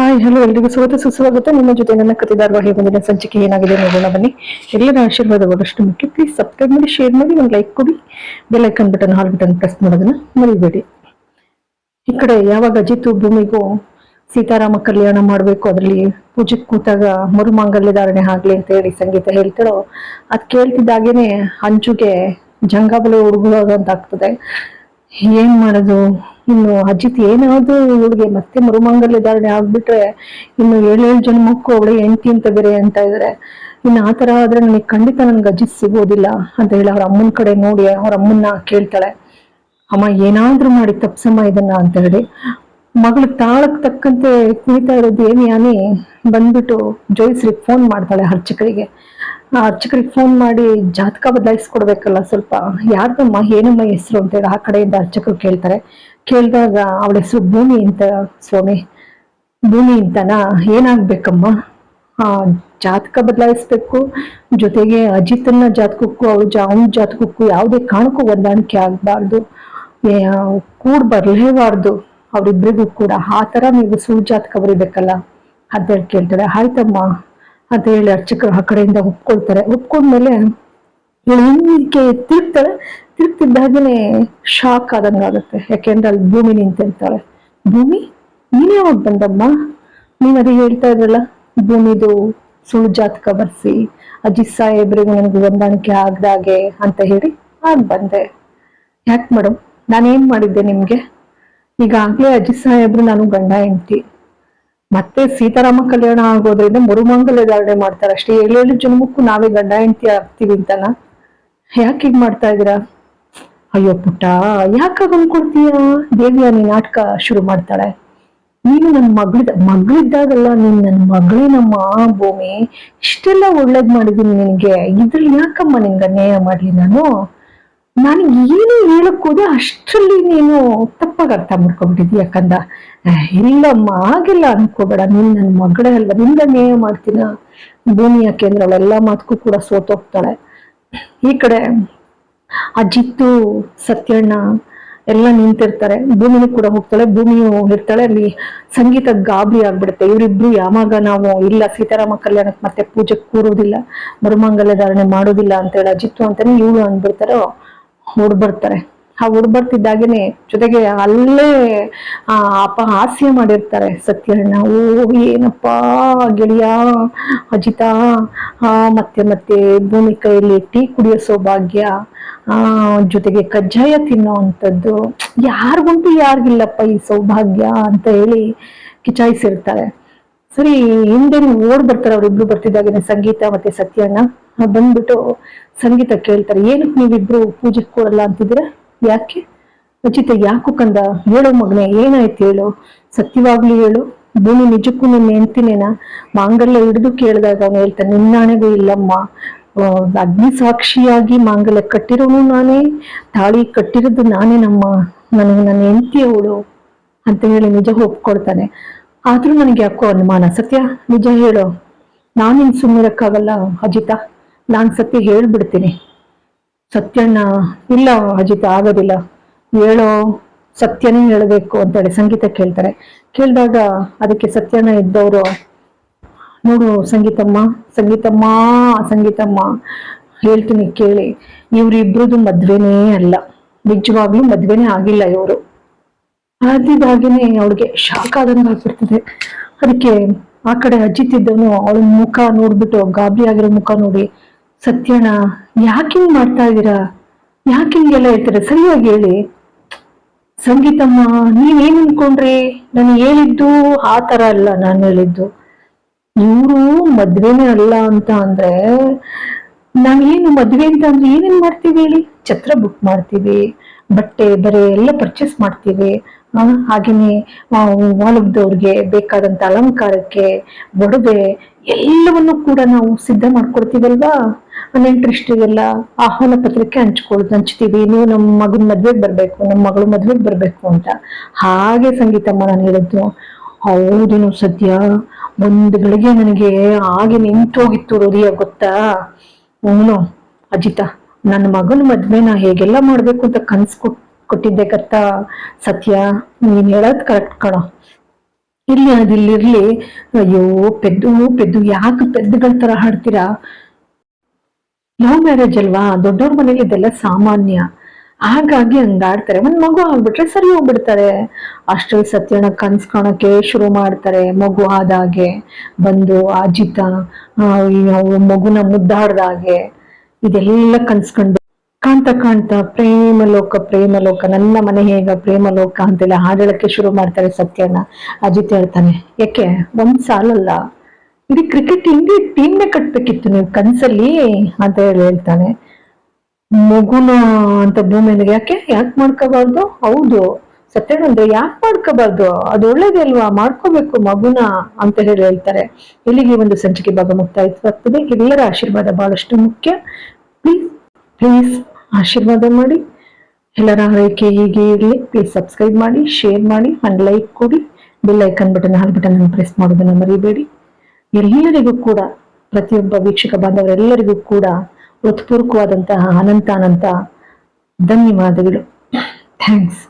Hi hello ಎಲ್ರಿಗೂ ಸ್ವಾಗತ ಸುಸ್ವಾಗತ. ನಿಮ್ಮ ಜೊತೆ ನನ್ನ ಕತೆ ಧಾರಾವಾಹಿ ಮುಂದಿನ ಸಂಚಿಕೆ ಏನಾಗಿದೆ ನೋಡೋಣ ಬನ್ನಿ. ಎಲ್ಲರ ಆಶೀರ್ವಾದಗಳಷ್ಟು ಮುಖ್ಯ. ಪ್ಲೀಸ್ ಸಬ್ಸ್ಕ್ರೈಬ್ ಮಾಡಿ ಶೇರ್ ಮಾಡಿ, ಒಂದು ಲೈಕ್ ಕೊಡಿ. ಬೆಲ್ ಐಕನ್ ಬಟನ್ ಹಾಲ್ ಬಟನ್ ಪ್ರೆಸ್ ಮಾಡೋದನ್ನ ಮರಿಬೇಡಿ. ಈ ಕಡೆ ಯಾವಾಗ ಅಜಿತು ಭೂಮಿಗೂ ಸೀತಾರಾಮ ಕಲ್ಯಾಣ ಮಾಡಬೇಕು, ಅದರಲ್ಲಿ ಪೂಜೆಗೆ ಕೂತಾಗ ಮರುಮಾಂಗಲ್ಯ ಧಾರಣೆ ಆಗ್ಲಿ ಅಂತ ಹೇಳಿ ಸಂಗೀತ ಹೇಳ್ತಾಳೋ, ಅದ್ ಕೇಳ್ತಿದ್ದಾಗೇನೆ ಹಂಚುಗೆ ಜಂಗಾಬಲ ಹುಡುಗುವಾಗ ಅಂತ ಆಗ್ತದೆ ಏನ್ ಮಾಡೋದು? ಇನ್ನು ಅಜಿತ್ ಏನಾದ್ರು ಇವಳಿಗೆ ಮತ್ತೆ ಮರುಮಂಗಲ್ಯ ಧಾರಣೆ ಆಗ್ಬಿಟ್ರೆ ಇನ್ನು ಏಳೇಳು ಜನ್ಮಕ್ಕೂ ಅವಳೆ ಹೆಂಡತಿ ಅಂತ ಬೇರೆ ಅಂತ ಇದ್ರೆ. ಇನ್ನು ಆ ತರ ಆದ್ರೆ ನನಗೆ ಖಂಡಿತ ನನ್ಗೆ ಅಜಿತ್ ಸಿಗೋದಿಲ್ಲ ಅಂತ ಹೇಳಿ ಅವ್ರ ಅಮ್ಮನ ಕಡೆ ನೋಡಿ ಅವ್ರ ಅಮ್ಮನ್ನ ಕೇಳ್ತಾಳೆ. ಅಮ್ಮ, ಏನಾದ್ರೂ ಮಾಡಿ ತಪ್ಸಮ್ಮ ಇದನ್ನ ಅಂತ ಹೇಳಿ. ಮಗಳು ತಾಳಕ್ ತಕ್ಕಂತೆ ಕುಣಿತಾ ಇರೋದು ದೇವಿಯಾನಿ ಯಾನಿ ಬಂದ್ಬಿಟ್ಟು ಜೋಯಿಸ್ರಿಗೆ ಫೋನ್ ಮಾಡ್ತಾಳೆ ಅರ್ಚಕರಿಗೆ ಅರ್ಚಕರಿಗೆ ಫೋನ್ ಮಾಡಿ ಜಾತಕ ಬದಲಾಯಿಸ್ಕೊಡ್ಬೇಕಲ್ಲ ಸ್ವಲ್ಪ. ಯಾರ್ದಮ್ಮ, ಏನಮ್ಮ ಹೆಸರು ಅಂತೇಳಿ ಆ ಕಡೆಯಿಂದ ಅರ್ಚಕರು ಕೇಳ್ತಾರೆ. ಕೇಳಿದಾಗ ಅವಳ ಹೆಸರು ಭೂಮಿ ಅಂತ, ಸ್ವಾಮಿ, ಭೂಮಿ ಅಂತನಾ? ಏನಾಗ್ಬೇಕಮ್ಮ? ಜಾತಕ ಬದಲಾಯಿಸ್ಬೇಕು, ಜೊತೆಗೆ ಅಜಿತನ ಜಾತಕಕ್ಕೂ ಅವಳು ಜಾ, ಅವನ ಜಾತಕಕ್ಕೂ ಯಾವುದೇ ಕಾರಣಕ್ಕೂ ಹೊಂದಾಣಿಕೆ ಆಗಬಾರ್ದು. ಕೂಡ್ ಬರ್ಲೇಬಾರ್ದು. ಅವ್ರಿಬ್ರಿಗೂ ಕೂಡ ಆ ತರ ನೀವು ಸುಳ್ಳು ಜಾತಕ ಬರಿಬೇಕಲ್ಲ. ಅಂತ ಹೇಳಿ ಕೇಳ್ತಾಳೆ ಆಯ್ತಮ್ಮ ಅಂತ ಹೇಳಿ ಅರ್ಚಕರು ಆ ಕಡೆಯಿಂದ ಒಪ್ಕೊಳ್ತಾರೆ. ಒಪ್ಕೊಂಡ್ಮೇಲೆ ಹಿಂದಕ್ಕೆ ತಿರುಗ್ತಾಳೆ. ತಿರುಗ್ತಿದ್ದಾಗನೇ ಶಾಕ್ ಆದಂಗೆ ಆಗುತ್ತೆ. ಯಾಕೆಂದ್ರೆ ಅಲ್ಲಿ ಭೂಮಿ ನಿಂತಿರ್ತಾಳೆ ಭೂಮಿ? ನೀನೇ ಯಾವಾಗ ಬಂದಮ್ಮ. ನೀನ್ ಅದೇ ಹೇಳ್ತಾ ಇದ್ರಲ್ಲ, ಭೂಮಿದು ಸುಳ್ಳು ಜಾತಕ ಬರ್ಸಿ, ಅಜ್ಜಿ ಸಾಹೇಬ್ರಿಗೂ ನನಗೆ ಹೊಂದಾಣಿಕೆ ಆಗ್ದಾಗೆ ಅಂತ ಹೇಳಿ ಆಗ ಬಂದೆ. ಯಾಕೆ ಮೇಡಮ್ ನಾನೇನ್ ಮಾಡಿದ್ದೆ ನಿಮ್ಗೆ? ಈಗಾಗ್ಲೇ ಅಜ್ಜಿ ಸಾಹೇಬ್ರು ನಾನು ಗಂಡ, ಹೆಂಡತಿ. ಮತ್ತೆ ಸೀತಾರಾಮ ಕಲ್ಯಾಣ ಆಗೋದ್ರಿಂದ ಮರುಮಂಗಲ ಧಾರಣೆ ಮಾಡ್ತಾರೆ ಅಷ್ಟೇ. ಏಳೇಳು ಜನ್ಮಕ್ಕೂ ನಾವೇ ಗಂಡ, ಹೆಂಡತಿ ಆಗ್ತೀವಿ ಅಂತನ ಯಾಕೆ ಹೀಗ್ ಮಾಡ್ತಾ ಇದೀರಾ ಅಯ್ಯೋ ಪುಟ್ಟ ಯಾಕಾಗ ದೇವಿಯ ನೀ ನಾಟಕ ಶುರು ಮಾಡ್ತಾಳೆ. ನೀನು ನನ್ನ ಮಗಳಿದ್ದ ಮಗಳಿದ್ದಾಗಲ್ಲ ನೀನ್ ನನ್ನ ಮಗಳೇನಮ್ಮ ಭೂಮಿ ಇಷ್ಟೆಲ್ಲ ಒಳ್ಳೇದ್ ಮಾಡಿದೀನಿ ನಿನಗೆ. ಇದ್ರಲ್ಲಿ ಯಾಕಮ್ಮ ನಿನ್ಗೆ ಅನ್ಯಾಯ ಮಾಡ್ಲಿ ನಾನು? ನಾನು ಏನು ಹೇಳಕ್ ಹೋದೆ ಅಷ್ಟರಲ್ಲಿ ನೀನು ತಪ್ಪಾಗಿ ಅರ್ಥ ಮಾಡ್ಕೊಂಡ್ಬಿಟ್ಟಿದ್ದಿ ಯಾಕಂದ? "ಏ, ಇಲ್ಲಮ್ಮ ಹಾಗೆಲ್ಲ ಅನ್ಕೋಬೇಡ. ನೀನ್ ನನ್ನ ಮಗಳೇ ಅಲ್ವಾ? ನಿಂದ ನ್ಯಾಯ ಮಾಡ್ತೀನ? ಭೂಮಿ ಕೇಂದ್ರ ಅವಳೆಲ್ಲ ಮಾತಕ್ಕೂ ಕೂಡ ಸೋತೋಗ್ತಾಳೆ. ಈ ಕಡೆ ಅಜಿತ್ತು ಸತ್ಯಣ್ಣ ಎಲ್ಲ ನಿಂತಿರ್ತಾರೆ. ಭೂಮಿನೂ ಕೂಡ ಹೋಗ್ತಾಳೆ. ಭೂಮಿಯು ಇರ್ತಾಳೆ ಅಲ್ಲಿ ಸಂಗೀತ ಗಾಬರಿ ಆಗ್ಬಿಡುತ್ತೆ. ಇವರಿಬ್ರು ಯಾವಾಗ ನಾವು ಇಲ್ಲ ಸೀತಾರಾಮ ಕಲ್ಯಾಣಕ್ಕೆ ಮತ್ತೆ ಪೂಜೆ ಕೂರೋದಿಲ್ಲ ಮರುಮಂಗಲ ಧಾರಣೆ ಮಾಡೋದಿಲ್ಲ ಅಂತ ಹೇಳಿ ಅಜಿತ್ತು ಅಂತಾನೆ ಇವಳು ಅಂದ್ಬಿಡ್ತಾರೋ ಬರ್ತಾರೆ ಆ ಬರ್ತಿದ್ದಾಗೇನೆ ಜೊತೆಗೆ ಅಲ್ಲೇ, ಆ ಅಪಹಾಸ್ಯ ಮಾಡಿರ್ತಾರೆ. ಸತ್ಯಣ್ಣ, ಓ, ಏನಪ್ಪಾ ಗೆಳೆಯ, ಅಜಿತ ಮತ್ತೆ ಮತ್ತೆ ಭೂಮಿ ಕೈಯಲ್ಲಿ ಟೀ ಕುಡಿಯೋ ಸೌಭಾಗ್ಯ ಜೊತೆಗೆ ಕಜ್ಜಾಯ ತಿನ್ನೋ ಅಂಥದ್ದು. ಯಾರಿಗುಂಟು ಯಾರಿಗಿಲ್ಲಪ್ಪ ಈ ಸೌಭಾಗ್ಯ ಅಂತ ಹೇಳಿ ಕಿಚಾಯಿಸಿರ್ತಾರೆ. ಸರಿ, ಹಿಂದೆ ಓಡ್ ಬರ್ತಾರೆ ಅವ್ರಿಬ್ರು ಬರ್ತಿದ್ದಾಗೇನೆ ಸಂಗೀತ ಮತ್ತೆ ಸತ್ಯಣ್ಣ. ಬಂದ್ಬಿಟ್ಟು ಸಂಗೀತ ಕೇಳ್ತಾರೆ. ಏನಕ್ಕೆ ನೀವಿಬ್ರು ಪೂಜೆ ಕೊಡಲ್ಲ ಅಂತಿದ್ರೆ ಯಾಕೆ? ರಚಿತ, ಯಾಕು ಕಂದ? ಹೇಳೋ ಮಗನೇ, ಏನಾಯ್ತು ಹೇಳು? ಸತ್ಯವಾಗ್ಲಿ ಹೇಳು. ಭೂಮಿ ನಿಜಕ್ಕೂ ನಿನ್ನ ಹೆಂಡ್ತಿನೇನ? ಮಾಂಗಲ್ಯ ಹಿಡಿದು ಕೇಳಿದಾಗ ಅವನು ಹೇಳ್ತಾನೆ ನಿನ್ನಾಣೆಗೂ ಇಲ್ಲಮ್ಮ. ಅಗ್ನಿ ಸಾಕ್ಷಿಯಾಗಿ ಮಾಂಗಲ್ಯ ಕಟ್ಟಿರೋನು ನಾನೇ. ತಾಳಿ ಕಟ್ಟಿರೋದು ನಾನೇ ನಮ್ಮ, ನನಗೆ ನನ್ನ ಹೆಂಡತಿ ಅಂತ ಹೇಳಿ ನಿಜ ಒಪ್ಕೊಳ್ತಾನೆ. ಆದ್ರೂ ನನಗೆ ಯಾಕೋ ಅನುಮಾನ. ಸತ್ಯ, ನಿಜ ಹೇಳು. ನಾನಿನ್ ಸುಮ್ಮಿರಕ್ಕಾಗಲ್ಲ ಅಜಿತ. ನಾನ್ ಸತ್ಯ ಹೇಳ್ಬಿಡ್ತೀನಿ. ಸತ್ಯಣ್ಣ, ಇಲ್ಲ ಅಜಿತ, ಆಗೋದಿಲ್ಲ. ಹೇಳೋ ಸತ್ಯನೇ ಹೇಳಬೇಕು ಅಂತೇಳಿ ಸಂಗೀತ ಕೇಳ್ತಾರೆ. ಕೇಳಿದಾಗ ಅದಕ್ಕೆ ಸತ್ಯಣ್ಣ ಇದ್ದವರು, ನೋಡು ಸಂಗೀತಮ್ಮ ಸಂಗೀತಮ್ಮ ಸಂಗೀತಮ್ಮ, ಹೇಳ್ತೀನಿ ಕೇಳಿ. ಇವ್ರಿಬ್ರದ್ದು ಮದ್ವೆನೇ ಅಲ್ಲ. ನಿಜವಾಗ್ಲೂ ಮದ್ವೆನೇ ಆಗಿಲ್ಲ ಇವರು. ಆದಿದಾಗೇನೆ ಅವಳಿಗೆ ಶಾಕ್ ಆದಂಗ ಆಗ್ಬಿಡ್ತದೆ. ಅದಕ್ಕೆ ಆ ಕಡೆ ಅಜಿತ್ ಇದ್ದವನು, ಅವಳ ಮುಖ ನೋಡ್ಬಿಟ್ಟು ಗಾಬರಿ ಆಗಿರೋ ಮುಖ ನೋಡಿ ಸತ್ಯಣ್ಣ, ಯಾಕೆ ಹಿಂಗ್ ಮಾಡ್ತಾ ಇದ್ದೀರಾ ಯಾಕೆ ಹಿಂಗೆಲ್ಲ ಹೇಳ್ತೀರಾ? ಸರಿಯಾಗಿ ಹೇಳಿ. ಸಂಗೀತಮ್ಮ, ನೀವೇನು ಅನ್ಕೊಂಡ್ರಿ? ನಾನು ಹೇಳಿದ್ದು ಆ ಥರ ಅಲ್ಲ ನಾನು ಹೇಳಿದ್ದು. ಇವರು ಮದ್ವೆನೇ ಅಲ್ಲ ಅಂತ ಅಂದ್ರೆ ನಾವೇನು ಮದ್ವೆ ಅಂತ ಅಂದ್ರೆ ಏನೇನ್ ಮಾಡ್ತೀವಿ ಹೇಳಿ? ಛತ್ರ ಬುಕ್ ಮಾಡ್ತೀವಿ, ಬಟ್ಟೆ, ಬರೆ ಎಲ್ಲ ಪರ್ಚೇಸ್ ಮಾಡ್ತೀವಿ. ಹಾಗೇನೆ ವಾಲಬ್ದವ್ರಿಗೆ ಬೇಕಾದಂತ ಅಲಂಕಾರಕ್ಕೆ, ಒಡವೆ ಎಲ್ಲವನ್ನು ಕೂಡ ನಾವು ಸಿದ್ಧ ಮಾಡ್ಕೊಡ್ತೀವಲ್ವಾ? ನೆಂಟ್ರಿಷ್ಟಿಗೆಲ್ಲ ಆಹ್ವಾನ ಪತ್ರಿಕೆ ಹಂಚ್ಕೊಳ್ ಹಂಚ್ತೀವಿ ನೀವು ನಮ್ಮ ಮಗನ ಮದ್ವೆಗೆ ಬರ್ಬೇಕು ನಮ್ಮ ಮಗಳು ಮದ್ವೆಗೆ ಬರ್ಬೇಕು ಅಂತ. ಹಾಗೆ ಸಂಗೀತಮ್ಮ ನಾನು ಹೇಳಿದ್ದು ಹೌದೇನು ಸದ್ಯ ಒಂದು ಗಳಿಗೆ ನನಗೆ ಹಾಗೆ ನಿಂತೋಗಿತ್ತು ಹೃದಯ ಗೊತ್ತಾ? ಅವನು ಅಜಿತ ನನ್ನ ಮಗನ ಮದ್ವೆನ ಹೇಗೆಲ್ಲ ಮಾಡ್ಬೇಕು ಅಂತ ಕನ್ಸ್ ಕೊಟ್, ಕೊಟ್ಟಿದ್ದೆ ಕತ್ತಾ? ಸತ್ಯ, ನೀನ್ ಹೇಳೋದ್ ಕರೆಕ್ಟ್ ಕಣೋ. ಇರ್ಲಿ. ಅದಿಲ್ಲಿರ್ಲಿ ಅಯ್ಯೋ, ಪೆದ್ದು ಪೆದ್ದು, ಯಾಕೆ ಪೆದ್ದುಗಳ ತರ ಹಾಡ್ತೀರಾ? ಲವ್ ಮ್ಯಾರೇಜ್ ಅಲ್ವಾ? ದೊಡ್ಡವ್ರ ಮನೇಲಿ ಇದೆಲ್ಲ ಸಾಮಾನ್ಯ. ಹಾಗಾಗಿ ಹಂಗಾಡ್ತಾರೆ. ಒಂದ್ ಮಗು ಆಗ್ಬಿಟ್ರೆ ಸರಿ ಹೋಗ್ಬಿಡ್ತಾರೆ. ಅಷ್ಟೇ ಸತ್ಯನ ಕನ್ಸ್ ಶುರು ಮಾಡ್ತಾರೆ. ಮಗು ಆದಾಗೆ ಬಂದು ಅಜಿತ ಮಗುನ ಮುದ್ದಾಡ್ದಾಗೆ ಇದೆಲ್ಲ ಕನ್ಸ್ಕೊಂಡು ಕಾಣ್ತಾ ಕಾಣ್ತಾ ಪ್ರೇಮ ಲೋಕ ಪ್ರೇಮ ಲೋಕ ನನ್ನ ಮನೆ ಹೇಗ ಪ್ರೇಮ ಲೋಕ ಅಂತೆಲ್ಲ ಹಾಡಳಕ್ಕೆ ಶುರು ಮಾಡ್ತಾರೆ ಸತ್ಯನ. ಅಜಿತ್ ಹೇಳ್ತಾನೆ, ಯಾಕೆ? ಒಂದ್ ಸಾಲಲ್ಲ. ಇಡೀ ಕ್ರಿಕೆಟ್ ಇಂಡಿ ಟೀಮ್ನೇ ಕಟ್ಬೇಕಿತ್ತು ನೀವು ಕನ್ಸಲ್ಲಿ ಅಂತ ಹೇಳಿ ಹೇಳ್ತಾನೆ. ಮಗುನ ಅಂತ ಭೂಮಿನಿಗೆ ಯಾಕೆ? ಯಾಕೆ ಮಾಡ್ಕೋಬಾರ್ದು? ಹೌದು, ಸತ್ಯಾನಂದ, ಯಾಕೆ ಮಾಡ್ಕೋಬಾರ್ದು? ಅದು ಒಳ್ಳೇದೇ ಅಲ್ವಾ? ಮಾಡ್ಕೋಬೇಕು ಮಗುನ ಅಂತ ಹೇಳಿ ಹೇಳ್ತಾರೆ. ಇಲ್ಲಿಗೆ ಒಂದು ಸಂಚಿಕೆ ಭಾಗ ಮುಕ್ತಾಯವಾಗ್ತದೆ ಎಲ್ಲರ ಆಶೀರ್ವಾದ ಬಹಳಷ್ಟು ಮುಖ್ಯ. ಪ್ಲೀಸ್ ಪ್ಲೀಸ್ ಆಶೀರ್ವಾದ ಮಾಡಿ. ಎಲ್ಲರ ಆರೈಕೆ ಹೀಗೆ ಇರಲಿ. ಪ್ಲೀಸ್ ಸಬ್ಸ್ಕ್ರೈಬ್ ಮಾಡಿ ಶೇರ್ ಮಾಡಿ ಅಂಡ್ ಲೈಕ್ ಕೊಡಿ. ಬೆಲ್ ಐಕನ್ ಬಟನ್ ಹಾಲ್ ಬಟನ್ ಪ್ರೆಸ್ ಮಾಡೋದನ್ನು ಮರಿಬೇಡಿ. ಎಲ್ಲರಿಗೂ ಕೂಡ ಪ್ರತಿಯೊಬ್ಬ ವೀಕ್ಷಕ ಬಾಂಧವರೆಲ್ಲರಿಗೂ ಕೂಡ ಹೃತ್ಪೂರ್ವಕವಾದಂತಹ ಅನಂತ ಧನ್ಯವಾದಗಳು. ಥ್ಯಾಂಕ್ಸ್